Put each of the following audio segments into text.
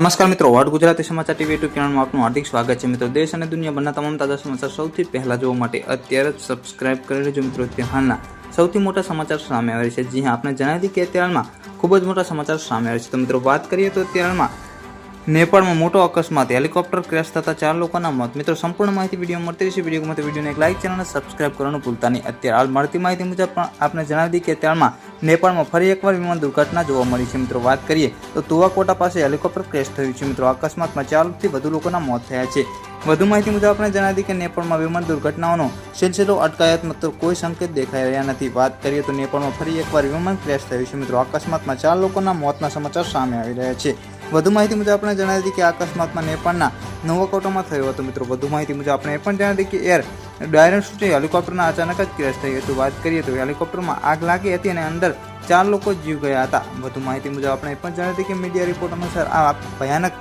નમસ્કાર મિત્રો, વર્ડ ગુજરાતી સમાચાર ટીવી યુટ્યુબ ચેનલમાં આપનું હાર્દિક સ્વાગત છે મિત્રો. દેશ અને દુનિયાભરના તમામ તાજા સમાચાર સૌથી પહેલા જોવા માટે અત્યારે જ સબસ્ક્રાઇબ કરી લેજો મિત્રો અત્યારે હાલના સૌથી મોટા સમાચાર સામે આવે છે. જી હા આપણે જણાવી દીધી કે અત્યારમાં ખૂબ જ મોટા સમાચાર સામે આવે છે. તો મિત્રો, વાત કરીએ તો અત્યારમાં નેપાળમાં મોટો અકસ્માત, હેલિકોપ્ટર ક્રેશ થતા ચાર લોકોના મોત. મિત્રો, સંપૂર્ણ માહિતી વીડિયો મળતી રહેશે. વીડિયો માટે વિડીયોને એક લાઇક, ચેનલને સબસ્ક્રાઇબ કરવાનું ભૂલતા નહીં. અત્યારે હાલ મળતી માહિતી મુજબ પણ આપણે જણાવી દઈએ કે અત્યારમાં નેપાળમાં ફરી એકવાર વિમાન દુર્ઘટના જોવા મળી છે. મિત્રો, વાત કરીએ તો તુવાકોટા પાસે હેલિકોપ્ટર ક્રેશ થયું છે. મિત્રો, અકસ્માતમાં ચારથી વધુ લોકોના મોત થયા છે. વધુ માહિતી મુજબ આપણે જણાવી કે નેપાળમાં વિમાન દુર્ઘટનાઓનો સિલસિલો અટકાયત, મતલબ કોઈ સંકેત દેખાઈ રહ્યા નથી. વાત કરીએ તો નેપાળમાં ફરી એકવાર વિમાન ક્રેશ થયું છે. મિત્રો, અકસ્માતમાં ચાર લોકોના મોતના સમાચાર સામે આવી રહ્યા છે. વધુ માહિતી મુજબ આપણે જણાવી દઈએ કે અકસ્માતમાં નેપાળના નોવાકોટામાં થયો હતો. મિત્રો, વધુ માહિતી મુજબ આપણે એ પણ જણાવી દઈએ કે એર ડાયરેક્ટ હેલિકોપ્ટરના અચાનક જ ક્રેશ થઈ હતું વાત કરીએ તો હેલિકોપ્ટરમાં આગ લાગી હતી અને અંદર ચાર લોકો જીવ ગયા હતા. વધુ માહિતી મુજબ આપણે એ પણ જાણી હતી કે મીડિયા રિપોર્ટ અનુસાર આ ભયાનક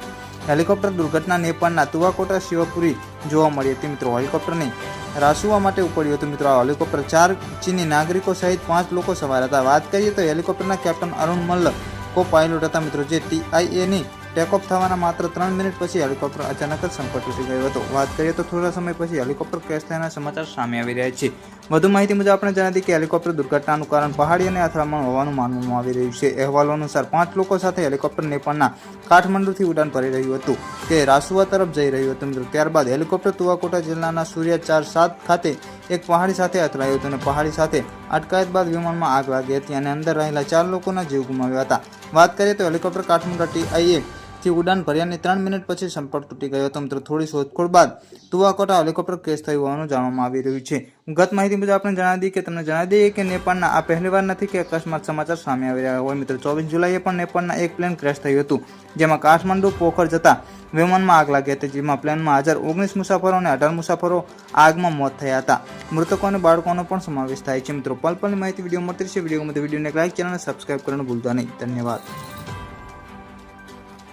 હેલિકોપ્ટર દુર્ઘટના નેપાળના તુવાકોટા, શિવપુરી જોવા મળી હતી. મિત્રો, હેલિકોપ્ટરની રાસુવા માટે ઉપડ્યું હતું. મિત્રો, આ હેલિકોપ્ટર ચાર ચીની નાગરિકો સહિત પાંચ લોકો સવાર હતા. વાત કરીએ તો હેલિકોપ્ટરના કેપ્ટન અરુણ મલ્લ કો પાયલોટ હતા. મિત્રો, જે ટીઆઈએની ટેકઓફ થવાના માત્ર ત્રણ મિનિટ પછી હેલિકોપ્ટર અચાનક જ સંકટ તૂટી ગયો હતો. વાત કરીએ તો થોડા સમય પછી હેલિકોપ્ટર ક્રેશ થયાના સમાચાર સામે આવી રહ્યા છે. વધુ માહિતી મુજબ આપણે જણાવી કે હેલિકોપ્ટર દુર્ઘટનાનું કારણ પહાડી અને અથડામણ હોવાનું માનવામાં આવી રહ્યું છે. અહેવાલો અનુસાર પાંચ લોકો સાથે હેલિકોપ્ટર નેપાળના કાઠમંડુથી ઉડાન ભરી રહ્યું હતું તે રાસુઆ તરફ જઈ રહ્યું હતું મિત્રો. ત્યારબાદ હેલિકોપ્ટર તુવાકોટા જિલ્લાના સૂર્ય ચાર સાત ખાતે એક પહાડી સાથે અથડાયું હતું અને પહાડી સાથે અટકાયત બાદ વિમાનમાં આગ લાગી હતી અને અંદર રહેલા ચાર લોકોના જીવ ગુમાવ્યા હતા. વાત કરીએ તો હેલિકોપ્ટર કાઠમંડુ ટીઆઈએ થી ઉડાન ભર્યાની ત્રણ મિનિટ પછી સંપર્ક તૂટી ગયો હતો. મિત્રો, થોડી શોધખોળ બાદ તુવાકોટા હેલિકોપ્ટર કેસ થયું હોવાનું જાણવામાં આવી રહ્યું છે. ગત માહિતી મુજબ આપણે જણાવી દઈએ કે તમને જણાવી દઈએ કે નેપાળના આ પહેલીવાર નથી કે અકસ્માત સમાચાર સામે આવી રહ્યા હોય. મિત્રો, ચોવીસ જુલાઈએ પણ નેપાળના એક પ્લેન ક્રેશ થયું હતું, જેમાં કાઠમંડુ પોખર જતા વિમાનમાં આગ લાગી હતી, જેમાં પ્લેનમાં હાજર ઓગણીસ મુસાફરો અને અઢાર મુસાફરો આગમાં મોત થયા હતા. મૃતકો અને બાળકોનો પણ સમાવેશ થાય છે. મિત્રો, પલ પલની માહિતી વીડિયો મળતી છે વીડિયો વિડીયોને લાઇક ચેનલને સબસ્ક્રાઇબ કરવાનું ભૂલતા નહીં. ધન્યવાદ.